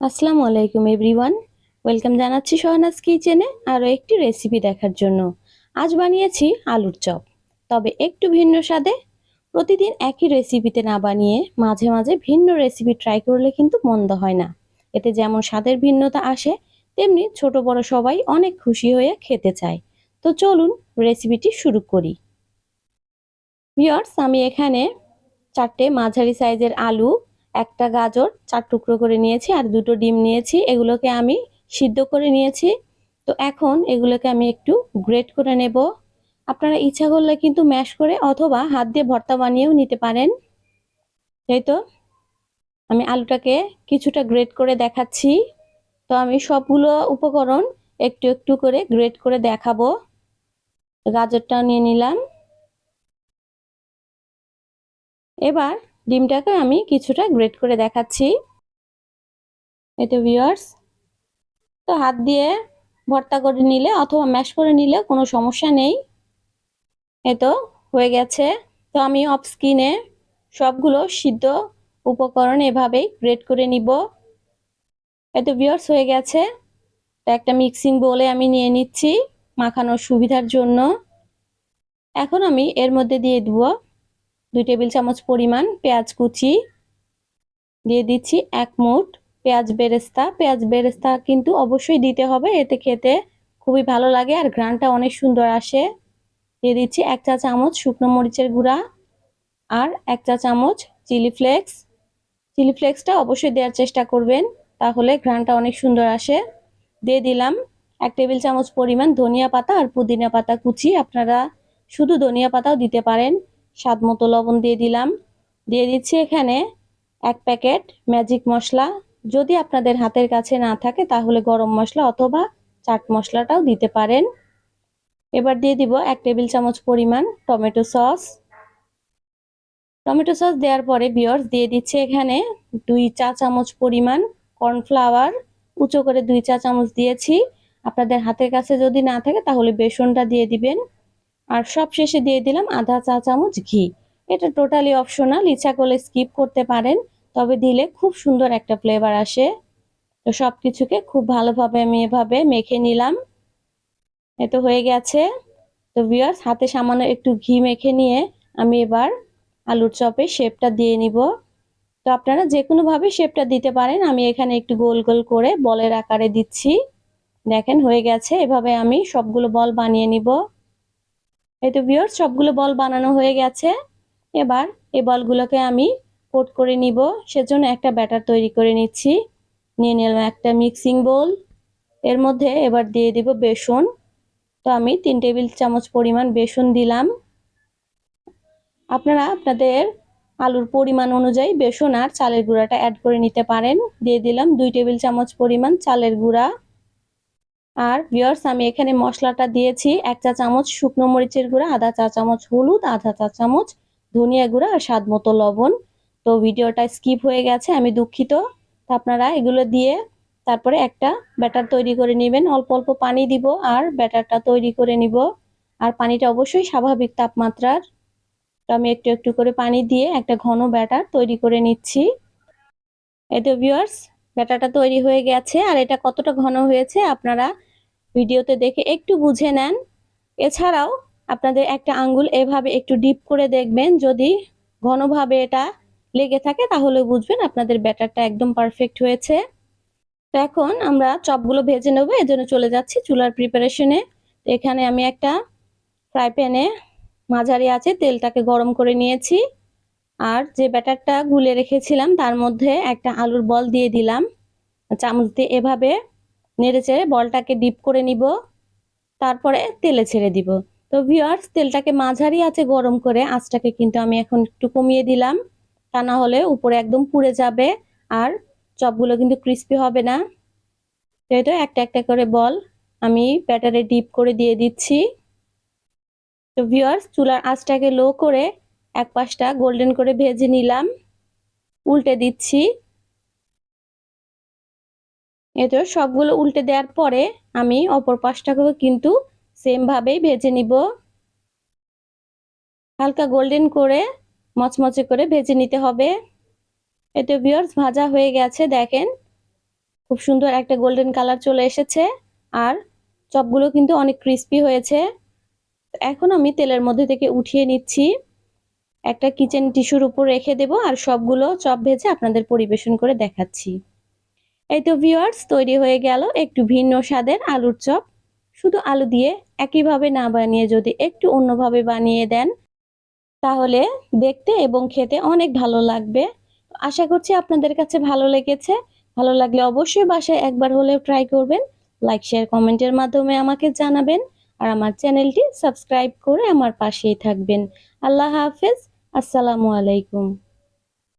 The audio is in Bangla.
আসসালামু আলাইকুম, এভরিওয়ান। ওয়েলকাম জানাচ্ছি সহনাজ কিচেনে আরও একটি রেসিপি দেখার জন্য। আজ বানিয়েছি আলুর চপ। তবে একটু ভিন্ন স্বাদে, প্রতিদিন একই রেসিপিতে না বানিয়ে মাঝে মাঝে ভিন্ন রেসিপি ট্রাই করলে কিন্তু মন্দ হয় না। এতে যেমন স্বাদের ভিন্নতা আসে, তেমনি ছোট বড় সবাই অনেক খুশি হয়ে খেতে চায়। তো চলুন রেসিপিটি শুরু করি। ভিওর্স আমি এখানে চারটে মাঝারি সাইজের আলু একটা গাজর চার টুকরো করে নিয়েছি আর দুটো ডিম নিয়েছি। এগুলোকে আমি সিদ্ধ করে নিয়েছি। তো এখন এগুলোকে আমি একটু গ্রেট করে নেব। আপনারা ইচ্ছা করলে কিন্তু ম্যাশ করে অথবা হাত দিয়ে ভর্তা বানিয়েও নিতে পারেন। তাই তো, আমি আলুটাকে কিছুটা গ্রেট করে দেখাচ্ছি। তো আমি সবগুলো উপকরণ একটু একটু করে গ্রেট করে দেখাবো। গাজরটাও নিয়ে নিলাম। এবার ডিমটাকে আমি কিছুটা গ্রেট করে দেখাচ্ছি। এতে ভিউয়ার্স তো হাত দিয়ে ভর্তা করে নিলে অথবা ম্যাশ করে নিলে কোনো সমস্যা নেই। এ তো হয়ে গেছে। তো আমি অফ স্কিনে সবগুলো সিদ্ধ উপকরণ এভাবেই গ্রেট করে নিব। এত ভিউয়ার্স হয়ে গেছে। তো একটা মিক্সিং বলে আমি নিয়ে নিচ্ছি মাখানোর সুবিধার জন্য। এখন আমি এর মধ্যে দিয়ে দেবো দুই টেবিল চামচ পরিমাণ পেঁয়াজ কুচি দিয়ে দিচ্ছি এক মুঠ পেঁয়াজ বেরেস্তা। পেঁয়াজ বেরেস্তা কিন্তু অবশ্যই দিতে হবে, এতে খেতে খুবই ভালো লাগে আর ঘ্রানটা অনেক সুন্দর আসে। দিয়ে দিচ্ছি এক চা চামচ শুকনো মরিচের গুঁড়া আর এক চা চামচ চিলি ফ্লেক্স। চিলি ফ্লেক্সটা অবশ্যই দেওয়ার চেষ্টা করবেন, তাহলে ঘ্রানটা অনেক সুন্দর আসে। দিয়ে দিলাম এক টেবিল চামচ পরিমাণ ধনিয়া পাতা আর পুদিনা পাতা কুচি। আপনারা শুধু ধনিয়া পাতাও দিতে পারেন। স্বাদ মতো লবণ দিয়ে দিলাম। দিয়ে দিচ্ছি এখানে এক প্যাকেট ম্যাজিক মশলা। যদি আপনাদের হাতের কাছে না থাকে তাহলে গরম মশলা অথবা চাট মশলাটাও দিতে পারেন। এবার দিয়ে দিব এক টেবিল চামচ পরিমাণ টমেটো সস। টমেটো সস দেওয়ার পরে বিয়র্স দিয়ে দিচ্ছে এখানে দুই চা চামচ পরিমাণ কর্নফ্লাওয়ার। উঁচু করে দুই চা চামচ দিয়েছি। আপনাদের হাতের কাছে যদি না থাকে তাহলে বেসনটা দিয়ে দিবেন। আর সব শেষে দিয়ে দিলাম আধা চা চামচ ঘি। এটা টোটালি অপশনাল ইচ্ছা করলে স্কিপ করতে পারেন, তবে দিলে খুব সুন্দর একটা ফ্লেভার আসে। তো সব কিছুকে খুব ভালোভাবে আমি এভাবে মেখে নিলাম। এ তো হয়ে গেছে। তো ভিউয়ার্স হাতে সামান্য একটু ঘি মেখে নিয়ে আমি এবার আলুর চপে শেপটা দিয়ে নিব। তো আপনারা যে কোনোভাবে শেপটা দিতে পারেন, আমি এখানে একটু গোল গোল করে বলের আকারে দিচ্ছি। দেখেন হয়ে গেছে, এভাবে আমি সবগুলো বল বানিয়ে নিব। এই তো ভিউয়ার্স সবগুলো বল বানানো হয়ে গেছে। এবার এই বলগুলোকে আমি কোট করে নিব। সেজন্য একটা ব্যাটার তৈরি করে নিচ্ছি। নিয়ে নিলাম একটা মিক্সিং বোল এর মধ্যে এবার দিয়ে দিব বেসন। তো আমি তিন টেবিল চামচ পরিমাণ বেসন দিলাম। আপনারা আপনাদের আলুর পরিমাণ অনুযায়ী বেসন আর চালের গুঁড়াটা অ্যাড করে নিতে পারেন। দিয়ে দিলাম দুই টেবিল চামচ পরিমাণ চালের গুঁড়া। আর ভিওর্স আমি এখানে মশলাটা দিয়েছি। এক চা চামচ শুকনো মরিচের গুঁড়া, আধা চা চামচ হলুদ, আধা চা চামচ ধনিয়া গুঁড়া আর স্বাদ মতো লবণ। তো ভিডিওটা স্কিপ হয়ে গেছে, আমি দুঃখিত। আপনারা এগুলো দিয়ে তারপরে একটা ব্যাটার তৈরি করে নেবেন। অল্প অল্প পানি দিব আর ব্যাটারটা তৈরি করে নিব। আর পানিটা অবশ্যই স্বাভাবিক তাপমাত্রার। তো আমি একটু একটু করে পানি দিয়ে একটা ঘন ব্যাটার তৈরি করে নিচ্ছি। এতে ভিউয়ার্স ব্যাটারটা তৈরি হয়ে গেছে। আর এটা কতটা ঘন হয়েছে আপনারা ভিডিওতে দেখে একটু বুঝে নেন। এছাড়াও আপনাদের একটা আঙ্গুল এভাবে একটু ডিপ করে দেখবেন। যদি ঘনভাবে এটা লেগে থাকে, তাহলে বুঝবেন আপনাদের ব্যাটারটা একদম পারফেক্ট হয়েছে। তো এখন আমরা চপগুলো ভেজে নেব। এজন্য চলে যাচ্ছি চুলার প্রিপারেশনে এখানে আমি একটা ফ্রাই প্যানে মাঝারি আছে, তেলটাকে গরম করে নিয়েছি। আর যে ব্যাটারটা গুলে রেখেছিলাম, তার মধ্যে একটা আলুর বল দিয়ে দিলাম। চামচ দিয়ে এভাবে নেড়ে চেড়ে বলটাকে ডিপ করে নিব, তারপরে তেলে ছেড়ে দিব। তো ভিওয়ার্স তেলটাকে মাঝারি আছে গরম করে আঁচটাকে কিন্তু আমি এখন একটু কমিয়ে দিলাম। তা না হলে উপরে একদম পুড়ে যাবে আর চপগুলো কিন্তু ক্রিস্পি হবে না। তো একটা একটা করে বল আমি ব্যাটারে ডিপ করে দিয়ে দিচ্ছি। তো ভিওয়ার্স চুলার আঁচটাকে লো করে এক পাশটা গোল্ডেন করে ভেজে নিলাম। উল্টে দিচ্ছি। এতো সবগুলো উল্টে দেওয়ার পরে আমি অপর পাশটাকেও কিন্তু সেমভাবেই ভেজে নিব। হালকা গোল্ডেন করে মচমচে করে ভেজে নিতে হবে। এতে ভিওর্স ভাজা হয়ে গেছে, দেখেন। খুব সুন্দর একটা গোল্ডেন কালার চলে এসেছে। আর চপগুলো কিন্তু অনেক ক্রিস্পি হয়েছে। এখন আমি তেলের মধ্যে থেকে উঠিয়ে নিচ্ছি। একটা কিচেন টিস্যুর উপর রেখে দেব আর সবগুলো চপ ভেজে আপনাদের পরিবেশন করে দেখাচ্ছি। এই তো ভিউয়ার্স তৈরি হয়ে গেল একটু ভিন্ন স্বাদের আলুর চপ। শুধু আলু দিয়ে একইভাবে না বানিয়ে যদি একটু অন্যভাবে বানিয়ে দেন, তাহলে দেখতে এবং খেতে অনেক ভালো লাগবে। আশা করছি আপনাদের কাছে ভালো লেগেছে। ভালো লাগলে অবশ্যই বাসায় একবার হলেও ট্রাই করবেন। লাইক শেয়ার কমেন্টের মাধ্যমে আমাকে জানাবেন। আর আমার চ্যানেলটি সাবস্ক্রাইব করে আমার পাশেই থাকবেন। আল্লাহ হাফেজ। আসসালামু আলাইকুম।